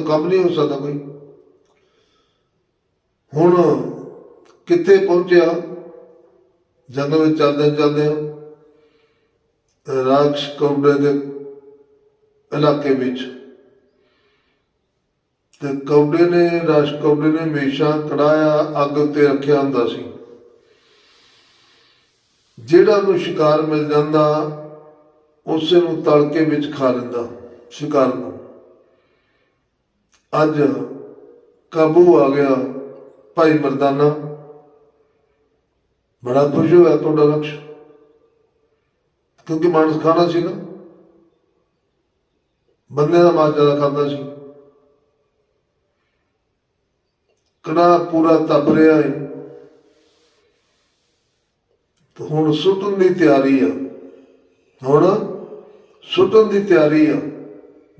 ਕੰਮ ਨਹੀਂ ਹੋ ਸਕਦਾ ਕੋਈ। ਹੁਣ ਕਿੱਥੇ ਪਹੁੰਚਿਆ? ਜੰਗਲ ਵਿੱਚ ਚੱਲਦੇ ਚੱਲਦੇ ਰਾਕਸ਼ ਕੌਂਡੇ ਦੇ ਇਲਾਕੇ ਵਿੱਚ। ਤੇ ਕੌਡੇ ਨੇ ਰਾਸ਼ ਕੌਡੇ ਨੇ ਹਮੇਸ਼ਾ ਕੜਾਇਆ, ਅੱਗ ਉੱਤੇ ਰੱਖਿਆ ਹੁੰਦਾ ਸੀ। ਜਿਹੜਾ ਨੂੰ ਸ਼ਿਕਾਰ ਮਿਲ ਜਾਂਦਾ, ਉਸੇ ਨੂੰ ਤਲ ਕੇ ਵਿੱਚ ਖਾ ਲੈਂਦਾ, ਸ਼ਿਕਾਰ ਨੂੰ। ਅੱਜ ਕਾਬੂ ਆ ਗਿਆ ਭਾਈ ਮਰਦਾਨਾ। ਬੜਾ ਖੁਸ਼ ਹੋਇਆ ਤੁਹਾਡਾ ਲਕਸ਼। ਕਿਉਂਕਿ ਮਾਨਸ ਖਾਣਾ ਸੀ ਨਾ। ਬੰਦੇ ਦਾ ਮਾਸ ਜ਼ਿਆਦਾ ਖਾਂਦਾ ਸੀ। ਕੜਾ ਪੂਰਾ ਤਪ ਰਿਹਾ ਹੈ ਤੇ ਹੁਣ ਸੁੱਟਣ ਦੀ ਤਿਆਰੀ ਆ। ਹੁਣ ਸੁੱਟਣ ਦੀ ਤਿਆਰੀ ਆ।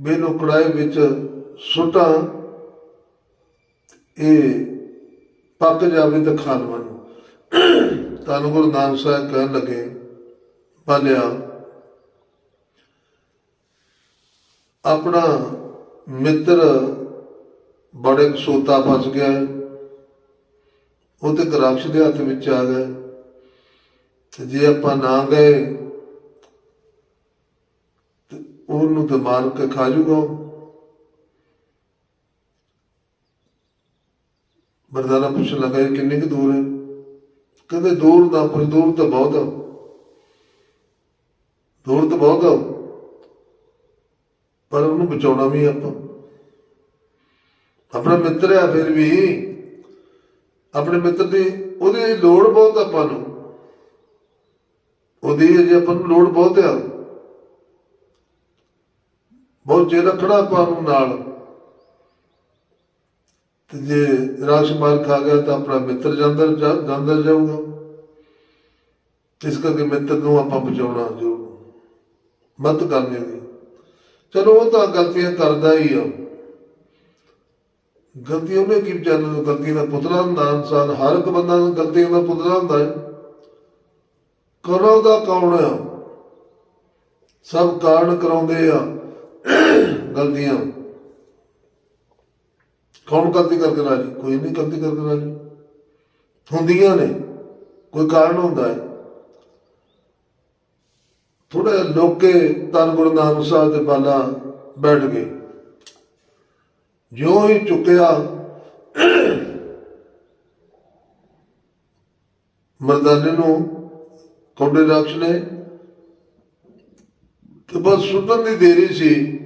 ਮੈਨੂੰ ਕੜਾਈ ਵਿੱਚ ਸੁਟਾਂ ਇਹ ਪੱਕ ਜਾਵੇ ਤਾਂ ਖਾ ਲਵਾਂ ਤੁਹਾਨੂੰ ਗੁਰੂ ਨਾਨਕ ਸਾਹਿਬ ਕਹਿਣ ਲੱਗੇ, ਬਾਲਿਆ, ਆਪਣਾ ਮਿੱਤਰ ਬੜੇ ਸੋਤਾ ਫਸ ਗਿਆ ਉਹ ਤੇ ਗਰਾਕਸ਼ ਦੇ ਹੱਥ ਵਿੱਚ ਆ ਗਿਆ ਤੇ ਜੇ ਆਪਾਂ ਨਾ ਗਏ, ਤੇ ਉਹਨੂੰ ਤੇ ਮਾਰ ਕੇ ਖਾ ਜੂਗਾ ਉਹ। ਮਰਦਾਨਾ ਪੁੱਛਣ ਲੱਗਾ ਇਹ ਕਿੰਨੀ ਕੁ ਦੂਰ ਹੈ? ਕਹਿੰਦੇ ਦੂਰ ਦਾ ਪਰ ਦੂਰ ਤਾਂ ਬਹੁਤ ਆ। ਦੂਰ ਤਾਂ ਬਹੁਤ ਆ। ਪਰ ਉਹਨੂੰ ਬਚਾਉਣਾ ਵੀ ਆਪਾਂ। ਆਪਣਾ ਮਿੱਤਰ ਆ ਫਿਰ ਵੀ। ਆਪਣੇ ਮਿੱਤਰ ਦੀ ਉਹਦੀ ਲੋੜ ਬਹੁਤ ਆਪਾਂ ਨੂੰ। ਉਹਦੀ ਜੇ ਆਪਾਂ ਨੂੰ ਲੋੜ ਬਹੁਤ ਆ। ਬਹੁਤ ਜੇ ਰੱਖਣਾ ਆਪਾਂ ਨੂੰ ਨਾਲ। ਤੇ ਜੇ ਰਾਸ਼ ਆ ਗਿਆ ਤਾਂ ਆਪਣਾ ਮਿੱਤਰ ਜਾਂਦਾ ਜਾਂਦਾ ਜਾਊਗਾ। ਇਸ ਕਰਕੇ ਮਿੱਤਰ ਨੂੰ ਆਪਾਂ ਬਚਾਉਣਾ ਜੋ ਮਤ ਕਰਨੀ ਦੀ ਚਲੋ, ਉਹ ਤਾਂ ਗਲਤੀਆਂ ਕਰਦਾ ਹੀ ਆ। ਗਲਤੀ ਉਹਨੇ ਕੀ ਵਿਚਾਰਨ ਗਲਤੀ ਦਾ ਪੁਤਲਾ ਹੁੰਦਾ, ਇਨਸਾਨ ਹਰ ਇੱਕ ਬੰਦਾ ਗਲਤੀਆਂ ਦਾ ਪੁਤਲਾ ਹੁੰਦਾ ਹੈ। ਕਰੋ ਦਾ ਕੌਣ ਆ? ਸਭ ਕਾਰਨ ਕਰਾਉਂਦੇ ਆ ਗਲਤੀਆਂ। ਕੌਣ ਗਲਤੀ ਕਰਕੇ ਰਾਜੀ? ਕੋਈ ਨਹੀਂ ਗਲਤੀ ਕਰਕੇ ਰਾਜੀ। ਹੁੰਦੀਆਂ ਨੇ। ਕੋਈ ਕਾਰਨ ਹੁੰਦਾ ਹੈ। ਥੋੜੇ ਲੋਕੇ ਤਨ ਗੁਰੂ ਨਾਨਕ ਸਾਹਿਬ ਦੇ ਬਾਲਾ ਬੈਠ ਗਏ। ਜਿਉਂ ਹੀ ਚੁੱਕਿਆ ਮਰਦਾਨੇ ਨੂੰ ਕੌਡੇ ਰਾਖਸ਼ ਨੇ ਤੇ ਬਸ ਸੁਣਨ ਦੀ ਦੇਰੀ ਸੀ।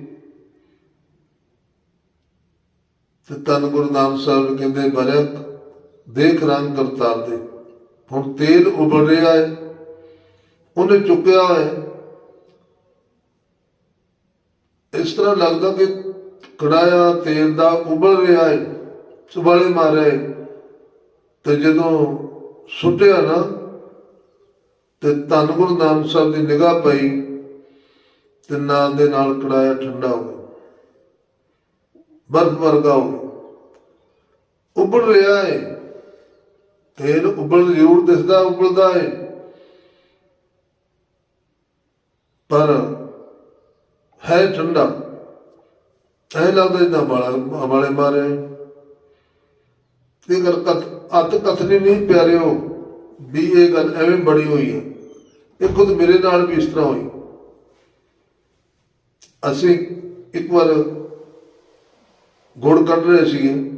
ਤੇ ਤਨ ਗੁਰੂ ਨਾਨਕ ਸਾਹਿਬ ਕਹਿੰਦੇ ਬਰਕ ਦੇਖ ਰੰਗ ਕਰਤਾਰ ਦੇ। ਹੁਣ ਤੇਲ ਉਬਲ ਰਿਹਾ ਹੈ, ਉਹਨੇ ਚੁੱਕਿਆ ਹੈ। ਇਸ ਤਰ੍ਹਾਂ ਲੱਗਦਾ ਕਿ ਕੜਾਇਆ ਤੇਲ ਦਾ ਉਬਲ ਰਿਹਾ ਹੈ ਸੁਬਾਲੇ ਮਾਰੇ ਤੇ ਜਦੋਂ ਸੁੱਟਿਆ ਨਾ, ਤੇ ਧੰਨ ਗੁਰੂ ਨਾਨਕ ਸਾਹਿਬ ਦੀ ਨਿਗਾਹ ਪਈ ਤੇ ਨਾਲ ਦੇ ਨਾਲ ਕੜਾਇਆ ਠੰਡਾ ਹੋ ਗਿਆ। ਬਰਫ ਵਰਗਾ ਹੋ ਉਬਲ ਰਿਹਾ ਹੈ ਤੇਲ ਉਬਲ ਜ਼ਰੂਰ ਦਿਸਦਾ, ਉਬਲਦਾ ਹੈ ਪਰ ਹੈ ਠੰਡਾ। ਐ ਲੱਗਦਾ ਜਿੱਦਾਂ ਵਾਲਾ, ਵਾਲੇ ਮਾਰੇ। ਤੇ ਗੱਲ ਕਥ, ਅਤ ਕਥਨੀ ਨਹੀਂ ਪਿਆਰਿਓ। ਵੀ ਇਹ ਗੱਲ ਐਵੇਂ ਬੜੀ ਹੋਈ ਹੈ। ਇਹ ਖੁਦ ਮੇਰੇ ਨਾਲ ਵੀ ਇਸ ਤਰ੍ਹਾਂ ਹੋਈ। ਅਸੀਂ ਇੱਕ ਵਾਰ ਗੁੜ ਕੱਢ ਰਹੇ ਸੀਗੇ।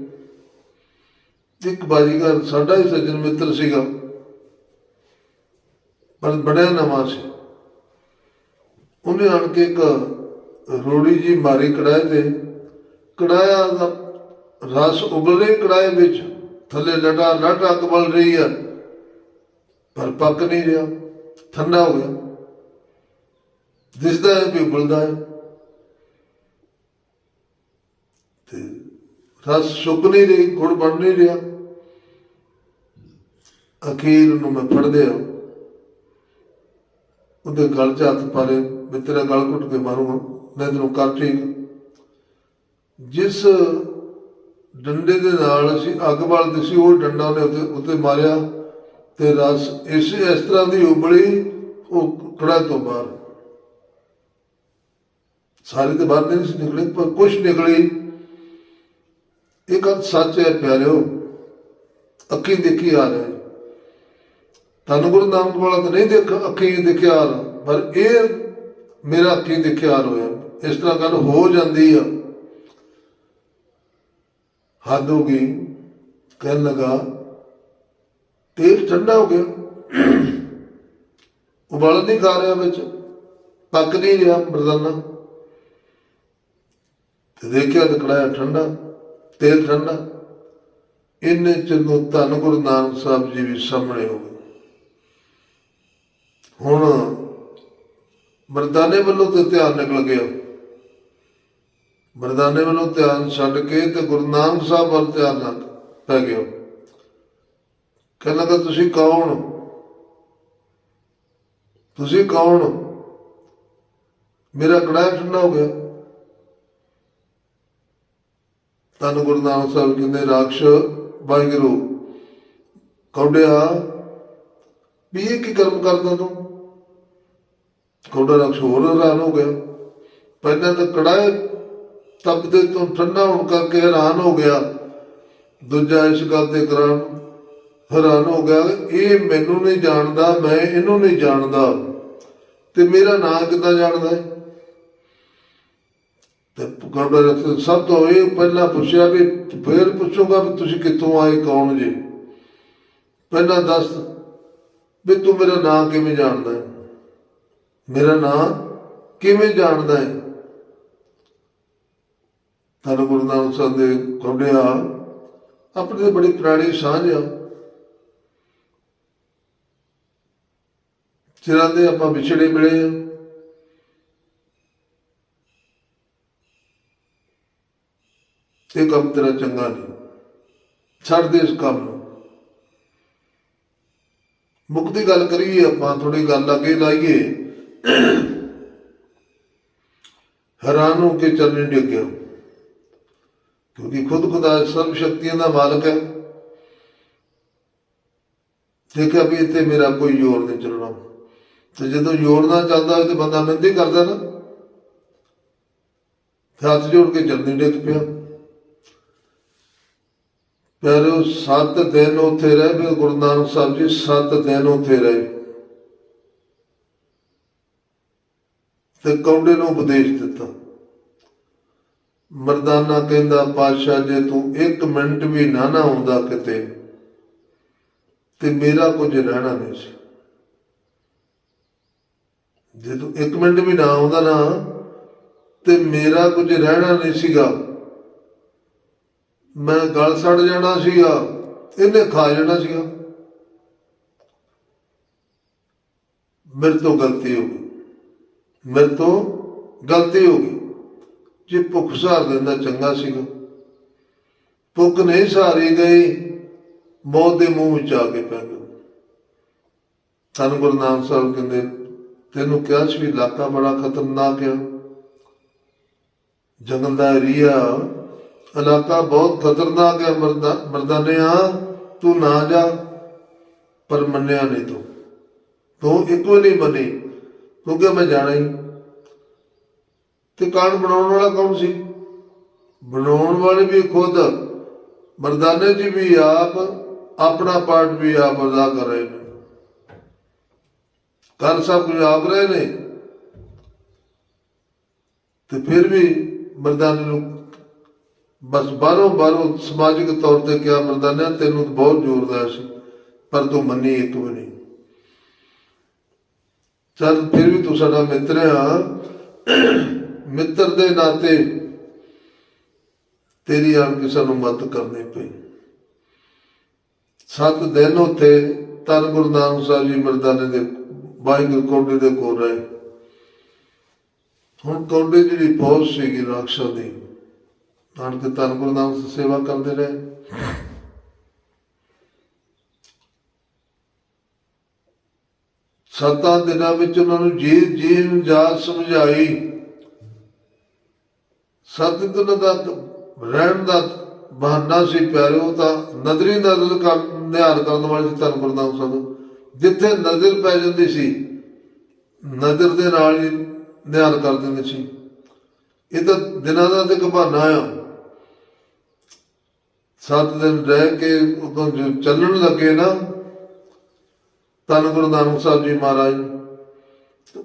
ਇੱਕ ਬਾਜੀਗਰ, ਸਾਡਾ ਹੀ ਸੱਜਣ ਮਿੱਤਰ ਸੀਗਾ। ਪਰ ਬੜਿਆ ਨਵਾਂ ਸੀ। ਉਹਨੇ ਆਣ ਕੇ ਇੱਕ ਰੋੜੀ ਜੀ ਮਾਰੀ ਕੜਾਏ ਤੇ। ਕੜਾਇਆ ਦਾ ਰਸ ਉਬਲ ਰਿਹਾ ਕੜਾਏ ਵਿੱਚ। ਥੱਲੇ ਲਟਾ, ਲਟ ਅੱਗ ਬਲ ਰਹੀ ਹੈ ਪਰ ਪੱਕ ਨਹੀਂ ਰਿਹਾ। ਠੰਡਾ ਹੋ ਗਿਆ। ਦਿਸਦਾ ਹੈ ਵੀ ਉਬਲਦਾ ਹੈ। ਤੇ ਰਸ ਸੁੱਕ ਨਹੀਂ ਰਹੀ ਗੁੜ ਬਣ ਨਹੀਂ ਰਿਹਾ। ਅਖੀਰ ਨੂੰ ਮੈਂ ਫੜ ਉਹਦੇ ਗਲ 'ਚ ਹੱਥ ਪਾਰੇ ਮੈਂ ਤੇਰਾ ਗਲ ਘੁੱਟ ਕੇ ਮਾਰੂੰਗਾ, ਮੈਂ ਤੈਨੂੰ ਕਰ ਠੀਕ ਜਿਸ ਡੰਡੇ ਦੇ ਨਾਲ ਅਸੀਂ ਅੱਗ ਬਾਲਦੇ ਸੀ, ਉਹ ਡੰਡਾ ਉਹਨੇ ਉੱਤੇ ਉੱਤੇ ਮਾਰਿਆ ਤੇ ਰਸ ਇਸ ਇਸ ਤਰ੍ਹਾਂ ਦੀ ਉਬਲੀ, ਉਹ ਕੜਾ ਤੋਂ ਬਾਹਰ। ਸਾਰੀ ਤੇ ਬਾਹਰ ਨਹੀਂ ਸੀ ਨਿਕਲੀ, ਪਰ ਕੁਝ ਨਿਕਲੀ। ਇਹ ਗੱਲ ਸੱਚ ਹੈ ਪਿਆਰਿਓ। ਅੱਖੀ ਦੇਖੀ ਆ ਰਿਹਾ ਹੈ। ਤੁਹਾਨੂੰ ਗੁਰੂ ਨਾਨਕ ਵਾਲਾ ਤਾਂ ਨਹੀਂ ਦੇਖ ਅੱਖੀ ਦੇਖਿਆ ਆ ਪਰ ਇਹ ਮੇਰਾ ਅੱਖੀ ਦੇਖਿਆ ਆ ਹੋਇਆ। ਇਸ ਤਰ੍ਹਾਂ ਗੱਲ ਹੋ ਜਾਂਦੀ ਆ। ਹੱਦ ਹੋ ਗਈ। ਕਹਿਣ ਲਗਾ, ਤੇਲ ਠੰਡਾ ਹੋ ਗਿਆ। ਉਬਾਲ ਨਹੀਂ ਖਾ ਰਿਹਾ ਵਿੱਚ। ਪੱਕ ਨਹੀਂ ਰਿਹਾ ਮਰਦਾਨਾ ਤੇ ਦੇਖਿਆ ਤੇ ਕੜਾਇਆ ਠੰਡਾ। ਤੇਲ ਠੰਡਾ। ਇੰਨੇ ਚ ਧੰਨ ਗੁਰੂ ਨਾਨਕ ਸਾਹਿਬ ਜੀ ਵੀ ਸਾਹਮਣੇ ਹੋ ਗਏ। ਹੁਣ ਮਰਦਾਨੇ ਵੱਲੋਂ ਤੇ ਧਿਆਨ ਨਿਕਲ ਗਿਆ ਮਰਦਾਨੇ ਵੱਲੋਂ ਧਿਆਨ ਛੱਡ ਕੇ ਤੇ ਗੁਰੂ ਨਾਨਕ ਸਾਹਿਬ ਵੱਲ ਧਿਆਨ ਲੱਗ ਪੈ ਗਿਆ। ਕਹਿੰਦਾ ਕਿ ਤੁਸੀਂ ਕੌਣ? ਤੁਸੀਂ ਕੌਣ? ਮੇਰਾ ਕੜਾਇਆ ਠੰਡਾ ਹੋ ਗਿਆ। ਤਨ ਗੁਰੂ ਨਾਨਕ ਸਾਹਿਬ ਕਹਿੰਦੇ ਰਾਖਸ਼ ਵਾਹਿਗੁਰੂ। ਕੌਡਿਆ, ਵੀ ਇਹ ਕੀ ਕਰਮ ਕਰਦਾ ਤੂੰ? ਕੌਡਾ ਰਾਖਸ਼ ਹੋਰ ਹੈਰਾਨ ਹੋ ਗਿਆ। ਪਹਿਲਾਂ ਤਾਂ ਕੜਾਏ ਤਪਦੇ ਤੋਂ ਠੰਡਾ ਹੋਣ ਕਰਕੇ ਹੈਰਾਨ ਹੋ ਗਿਆ। ਦੂਜਾ ਇਸ ਗੱਲ ਤੇ ਕਰਾਂ ਹੈਰਾਨ ਹੋ ਗਿਆ, ਇਹ ਮੈਨੂੰ ਨਹੀਂ ਜਾਣਦਾ, ਮੈਂ ਇਹਨੂੰ ਨਹੀਂ ਜਾਣਦਾ। ਤੇ ਮੇਰਾ ਨਾਂ ਕਿੱਦਾਂ ਜਾਣਦਾ ਹੈ? ਤੇ ਕੌਡਾ ਰਾਖਸ਼ ਸਭ ਤੋਂ ਇਹ ਪਹਿਲਾਂ ਪੁੱਛਿਆ ਵੀ ਫੇਰ ਪੁੱਛੂਗਾ ਵੀ ਤੁਸੀਂ ਕਿੱਥੋਂ ਆਏ, ਕੌਣ ਜੀ? ਪਹਿਲਾਂ ਦੱਸ ਵੀ ਤੂੰ ਮੇਰਾ ਨਾਂ ਕਿਵੇਂ ਜਾਣਦਾ ਹੈ? ਮੇਰਾ ਨਾਂ ਕਿਵੇਂ ਜਾਣਦਾ ਹੈ? ਧੰਨ ਗੁਰੂ ਨਾਨਕ ਸਾਹਿਬ ਦੇ ਕੌਡਿਆ ਆਪਣੀ ਤੇ ਬੜੀ ਪੁਰਾਣੀ ਸਾਂਝ ਆ। ਚਿਰਾਂ ਦੇ ਆਪਾਂ ਵਿਛੜੇ ਮਿਲੇ ਆ। ਇਹ ਕੰਮ ਤੇਰਾ ਚੰਗਾ ਨਹੀਂ। ਛੱਡ ਦੇ ਇਸ ਕੰਮ ਨੂੰ। ਮੁਕਤੀ ਗੱਲ ਕਰੀਏ ਆਪਾਂ ਥੋੜੀ ਗੱਲ ਅੱਗੇ ਲਾਈਏ। ਹੈਰਾਨ ਹੋ ਕੇ ਚੱਲਣ ਡਿੱਗਿਆ। ਕਿਉਂਕਿ ਖੁਦ ਖੁਦਾ ਸਰਬ ਸ਼ਕਤੀਆਂ ਦਾ ਮਾਲਕ ਹੈ। ਦੇਖਿਆ ਵੀ ਇੱਥੇ ਮੇਰਾ ਕੋਈ ਜ਼ੋਰ ਨਹੀਂ ਚੱਲਣਾ। ਤੇ ਜਦੋਂ ਜ਼ੋਰ ਨਾ ਚੱਲਦਾ ਹੋਵੇ ਤੇ ਬੰਦਾ ਮਿਹਨਤੀ ਕਰਦਾ ਨਾ। ਫਿਰ ਹੱਥ ਜੋੜ ਕੇ ਜਲਦੀ ਡਿੱਗ ਪਿਆ। ਪਿਆਰਿਓ, ਸੱਤ ਦਿਨ ਉੱਥੇ ਰਹੇ ਵੀ ਗੁਰੂ ਨਾਨਕ ਸਾਹਿਬ ਜੀ, ਸੱਤ ਦਿਨ ਉੱਥੇ ਰਹੇ। ਤੇ ਕੌਂਡੇ ਨੂੰ ਉਪਦੇਸ਼ ਦਿੱਤਾ। ਮਰਦਾਨਾ ਕਹਿੰਦਾ, ਪਾਤਸ਼ਾਹ, ਜੇ ਤੂੰ ਇੱਕ ਮਿੰਟ ਵੀ ਨਾ ਨਾ ਆਉਂਦਾ ਕਿਤੇ, ਤੇ ਮੇਰਾ ਕੁਝ ਰਹਿਣਾ ਨਹੀਂ ਸੀ। ਜੇ ਤੂੰ ਇੱਕ ਮਿੰਟ ਵੀ ਨਾ ਆਉਂਦਾ ਨਾ, ਤੇ ਮੇਰਾ ਕੁਝ ਰਹਿਣਾ ਨਹੀਂ ਸੀਗਾ ਮੈਂ ਗਲ ਸੜ ਜਾਣਾ ਸੀਗਾ, ਇਹਨੇ ਖਾ ਜਾਣਾ ਸੀਗਾ। ਮੇਰੇ ਤੋਂ ਗਲਤੀ ਹੋ ਗਈ। ਮੇਰੇ ਤੋਂ ਗਲਤੀ ਹੋ ਗਈ। ਜੇ ਭੁੱਖ ਸਹਾਰ ਦਿੰਦਾ ਚੰਗਾ ਸੀਗਾ। ਭੁੱਖ ਨਹੀਂ ਸਹਾਰੀ ਗਈ, ਮੌਤ ਦੇ ਮੂੰਹ ਵਿੱਚ ਆ ਕੇ ਪੈ ਗਿਆ। ਸਾਨੂੰ ਗੁਰੂ ਨਾਨਕ ਸਾਹਿਬ ਕਹਿੰਦੇ, ਤੈਨੂੰ ਕਿਹਾ ਸੀ ਇਲਾਕਾ ਬੜਾ ਖਤਰਨਾਕ ਆ। ਜੰਗਲ ਦਾ ਏਰੀਆ ਇਲਾਕਾ ਬਹੁਤ ਖਤਰਨਾਕ ਹੈ ਮਰਦਾਨਿਆ ਤੂੰ ਨਾ ਜਾ, ਪਰ ਮੰਨਿਆ ਨਹੀਂ ਤੂੰ। ਤੂੰ ਇੱਕੋ ਨਹੀਂ ਮੰਨੀ ਕਿਉਂਕਿ ਮੈਂ ਜਾਣਾ ਹੀ। ਤੇ ਕਾਣ ਬਣਾਉਣ ਵਾਲਾ ਕੌਣ ਸੀ? ਬਣਾਉਣ ਵਾਲੇ ਵੀ ਖੁਦ। ਮਰਦਾਨੇ ਜੀ ਵੀ ਆਪ, ਆਪਣਾ ਪਾਰਟ ਵੀ ਆਪ ਅਦਾ ਕਰ ਰਹੇ ਨੇ। ਕਰ ਸਭ ਕੁਝ ਆਪ ਰਹੇ ਨੇ। ਤੇ ਫਿਰ ਵੀ ਮਰਦਾਨੇ ਨੂੰ ਬਸ ਬਾਹਰੋਂ ਬਾਹਰੋਂ ਸਮਾਜਿਕ ਤੌਰ ਤੇ ਕਿਹਾ ਮਰਦਾਨਾ ਤੈਨੂੰ ਤਾਂ ਬਹੁਤ ਜ਼ੋਰ ਸੀ, ਪਰ ਤੂੰ ਮੰਨੀ ਇੱਕ ਵੀ ਨਹੀਂ। ਚਲ ਫਿਰ ਵੀ ਤੂੰ ਸਾਡਾ ਮਿੱਤਰ ਆ। ਮਿੱਤਰ ਦੇ ਨਾਤੇ ਤੇਰੀ ਆਣ ਕੇ ਸਾਨੂੰ ਮਦਦ ਕਰਨੀ ਪਈ। ਸੱਤ ਦਿਨ ਉੱਥੇ ਤਨ ਗੁਰੂ ਨਾਨਕ ਸਾਹਿਬ ਜੀ ਮਰਦਾਨੇ ਦੇ, ਵਾਹਿਗੁਰੂ ਕੋਡੇ ਦੇ ਕੋਲ ਰਹੇ। ਹੁਣ ਕੋਡੇ ਜਿਹੜੀ ਫੌਜ ਸੀਗੀ ਰਾਖਸ਼ਾਂ ਦੀ ਆਣ ਕੇ ਤਨ ਗੁਰੂ ਸੇਵਾ ਕਰਦੇ ਰਹੇ। ਸੱਤਾਂ ਦਿਨਾਂ ਵਿੱਚ ਉਹਨਾਂ ਨੂੰ ਜੀ ਜੀਵ ਜਾਤ ਸਮਝਾਈ। ਸਤਿਗੁਰ ਦਾ ਰਹਿਣ ਦਾ ਬਹਾਨਾ ਸੀ ਪਿਆਰਿਓ, ਤਾਂ ਨਜ਼ਰੀ ਨਜ਼ਰ ਕਰ ਨਿਹਾਲ ਕਰਨ ਵਾਲੇ ਧਰਮ ਧੰਨ ਸਨ ਜਿੱਥੇ ਨਜ਼ਰ ਪੈ ਜਾਂਦੀ ਸੀ, ਨਜ਼ਰ ਦੇ ਨਾਲ ਹੀ ਨਿਹਾਲ ਕਰ ਦਿੰਦੇ ਸੀ। ਇਹ ਤਾਂ ਦਿਨਾਂ ਦਾ ਤੇ ਬਹਾਨਾ ਆ। ਸੱਤ ਦਿਨ ਰਹਿ ਕੇ ਉਦੋਂ ਚੱਲਣ ਲੱਗੇ ਨਾ ਧੰਨ ਗੁਰੂ ਨਾਨਕ ਸਾਹਿਬ ਜੀ ਮਹਾਰਾਜ